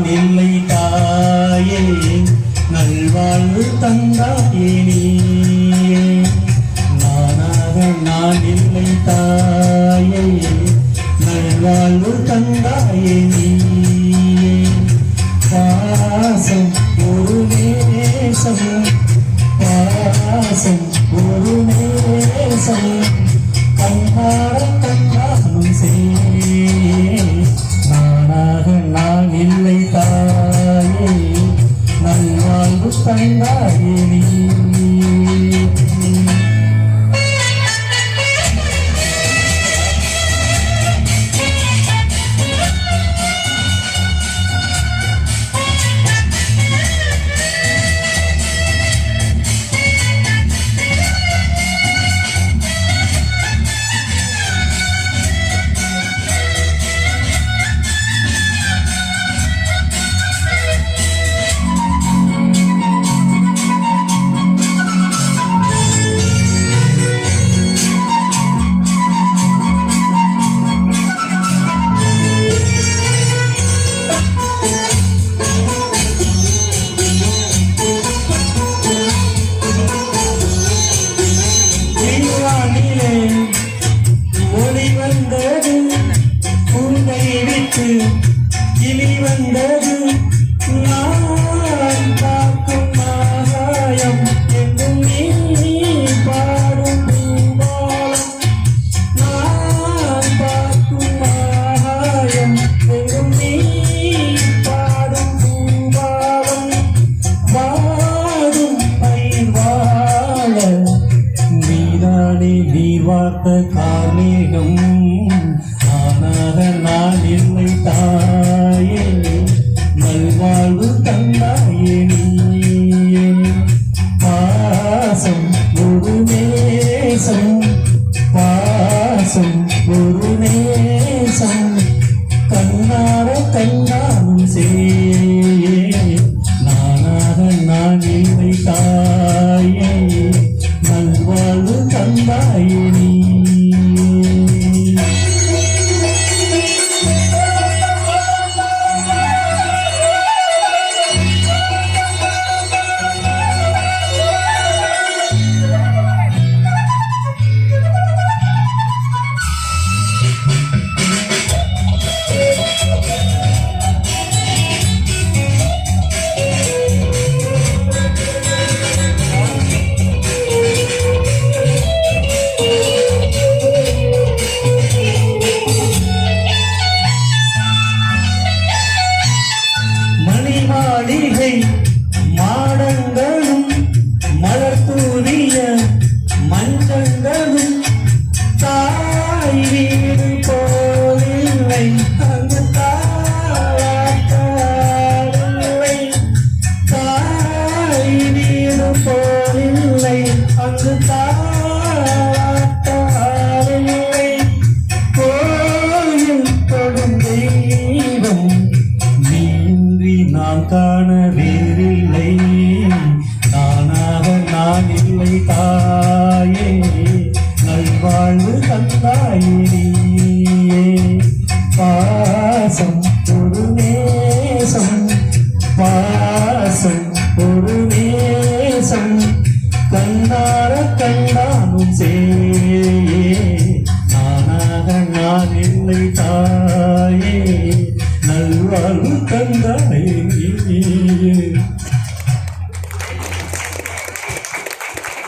நான் இல்லை தாயே நல்வாழ்வு தந்தாயே நீயே. நானாக நான் இல்லை தாயே நல்வாழ்வு தந்தாயே நீயே. பாசம் ஒரு நேசம் பாசம் ஒரு நேசம். கண்ணாரம் சங்காயினி காத்த கார்மேகம் ஆனாக நான் இல்லை தாயே. நல்வாழ்வு தந்தாயே பாசம் வாழ்வு தந்தாயே.